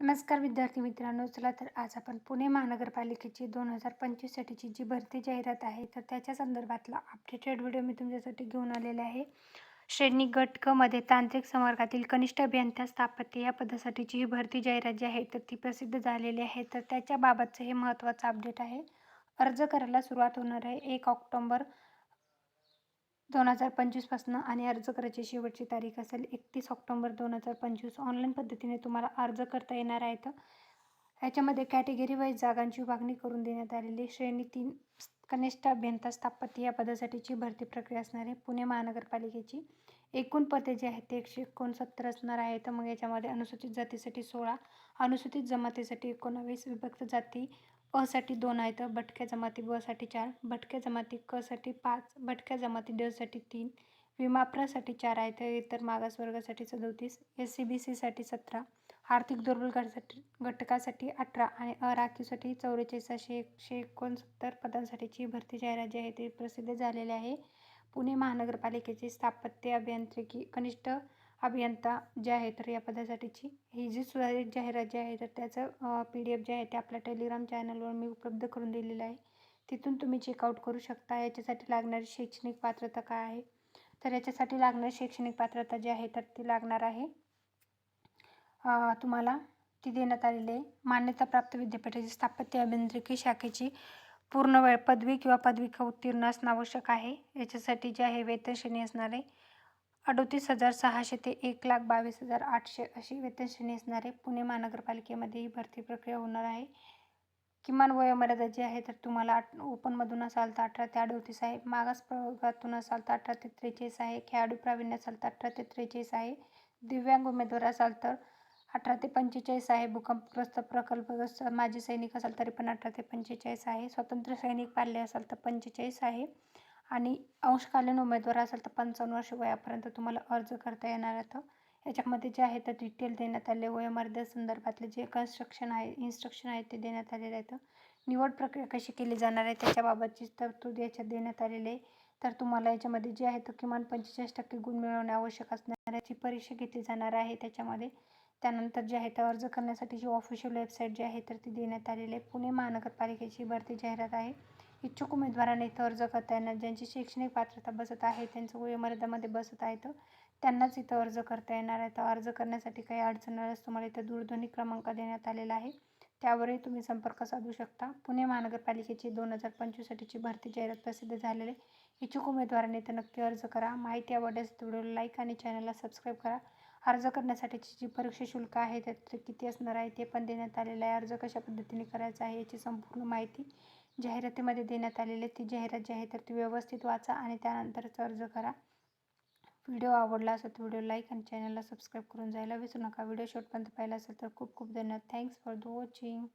नमस्कार विद्यार्थी मित्रांनो चला तर आज आपण पुणे महानगरपालिकेची दोन हजार पंचवीससाठीची जी भरती जाहिरात आहे तर त्याच्या संदर्भातला अपडेटेड व्हिडिओ मी तुमच्यासाठी घेऊन आलेला आहे. श्रेणी गट क मध्ये तांत्रिक संवर्गातील कनिष्ठ अभियंता स्थापत्य या पदासाठीची ही भरती जाहिरात जी आहे तर ती प्रसिद्ध झालेली आहे. तर त्याच्याबाबतचं हे महत्त्वाचं अपडेट आहे. अर्ज करायला सुरुवात होणार आहे. एक ऑक्टोंबर दोन हजार पंचवीसपासून आणि अर्ज करायची शेवटची तारीख असेल एकतीस ऑक्टोंबर दोन हजार पंचवीस. ऑनलाईन पद्धतीने तुम्हाला अर्ज करता येणार आहेत. याच्यामध्ये ह्याच्यामध्ये कॅटेगरी वाईज जागांची विभागणी करून देण्यात आलेली श्रेणी तीन कनिष्ठ अभियंता स्थापत्य या पदासाठीची भरती प्रक्रिया असणार आहे. पुणे महानगरपालिकेची एकूण पदे जे आहेत ते एकशे एकोणसत्तर असणार आहे तर मग याच्यामध्ये अनुसूचित जातीसाठी सोळा अनुसूचित जमातीसाठी एकोणावीस विभक्त जाती असाठी दोन आहेत. भटक्या जमाती बसाठी चार भटक्या जमाती क साठी पाच भटक्या जमाती ड साठी तीन विमाप्रासाठी चार आहेत इतर मागासवर्गासाठी सदोतीस एस सी बी सीसाठी सतरा आर्थिक दुर्बल गटासाठी घटकासाठी अठरा आणि अराखीवसाठी चौवेचाळीस असे एकशे एकोणसत्तर पदांसाठीची भरती जाहिरात जी आहे ती प्रसिद्ध झालेली आहे. पुणे महानगरपालिकेची स्थापत्य अभियांत्रिकी कनिष्ठ अभियंता जे आहे तर या पदासाठीची. ही जी सुधारित जाहिरात जी आहे तर त्याचं पी डी एफ जे आहे ते आपल्या टेलिग्राम चॅनलवर मी उपलब्ध करून दिलेलं आहे. तिथून तुम्ही चेकआउट करू शकता. याच्यासाठी लागणारी शैक्षणिक पात्रता काय आहे? तर याच्यासाठी लागणारी शैक्षणिक पात्रता जी आहे तर ती लागणार आहे तुम्हाला ती देण्यात आलेली आहे. मान्यताप्राप्त विद्यापीठाची स्थापत्य अभियांत्रिकी शाखेची पूर्ण वेळ पदवी किंवा पदविका उत्तीर्ण असणं आवश्यक आहे. याच्यासाठी जे आहे वेतन श्रेणी असणार आहे. अडोतीस हजार सहाशे ते एक लाख बावीस हजार आठशे अशी वेतनश्रेणी श्रेणी पुणे महानगरपालिकेमध्ये ही भरती प्रक्रिया होणार आहे. किमान वयोमर्यादा जी आहे तर तुम्हाला आठ ओपनमधून असाल तर अठरा ते अडोतीस आहे. मागास प्रवर्गातून असाल तर अठरा ते त्रेचाळीस आहे. खेळाडू प्रावीण्य असाल तर अठरा ते त्रेचाळीस आहे. दिव्यांग उमेदवार असाल तर अठरा ते पंचेचाळीस आहे. भूकंपग्रस्त प्रकल्पग्रस्त माजी सैनिक असाल तरी पण अठरा ते पंचेचाळीस आहे. स्वतंत्र सैनिक पाल्ले असाल तर पंचेचाळीस आहे. आणि अंशकालीन उमेदवार असेल तर पंचावन्न वर्ष वयापर्यंत तुम्हाला अर्ज करता येणार आहे याच्यामध्ये जे आहे तर डिटेल देण्यात आले. वयोमर्यादेसंदर्भातले जे कन्स्ट्रक्शन आहे इन्स्ट्रक्शन आहे ते देण्यात आलेले आहेत. निवड प्रक्रिया कशी केली जाणार आहे त्याच्याबाबतची तरतूद याच्यात देण्यात आलेली आहे. तर तुम्हाला याच्यामध्ये जे आहे तर किमान पंचेचाळीस टक्के गुण मिळवणे आवश्यक असणार याची परीक्षा घेतली जाणार आहे त्याच्यामध्ये. त्यानंतर जे आहे तर अर्ज करण्यासाठी जी ऑफिशियल वेबसाईट जी आहे तर ती देण्यात आलेली आहे. पुणे महानगरपालिकेची भरती जाहिरात आहे. इच्छुक उमेदवारांना इथं अर्ज करता येणार ज्यांची शैक्षणिक पात्रता बसत आहे त्यांचं वयोमर्यादामध्ये बसत आहे तर त्यांनाच इथं अर्ज करता येणार आहे. तर अर्ज करण्यासाठी काही अडचण आल्यास तुम्हाला इथं दूरध्वनी क्रमांक देण्यात आलेला आहे. त्यावरही तुम्ही संपर्क साधू शकता. पुणे महानगरपालिकेची दोन हजार पंचवीससाठीची भरती जाहिरात प्रसिद्ध झालेली इच्छुक उमेदवारांनी इथं नक्की अर्ज करा. माहिती आवडल्यास व्हिडिओला लाईक आणि चॅनलला सबस्क्राईब करा. अर्ज करण्यासाठीची जी परीक्षा शुल्क आहे त्यात किती असणार आहे ते पण देण्यात आलेलं आहे. अर्ज कशा पद्धतीने करायचा आहे याची संपूर्ण माहिती जाहिरातीमध्ये देण्यात आलेली आहे. ती जाहिरात जी आहे तर ती व्यवस्थित वाचा आणि त्यानंतरच अर्ज करा. व्हिडिओ आवडला असेल तर व्हिडिओ लाईक आणि चॅनलला सबस्क्राईब करून जायला विसरू नका. व्हिडिओ शॉर्टपर्यंत पाहिला असेल तर खूप खूप धन्यवाद. Thanks for the watching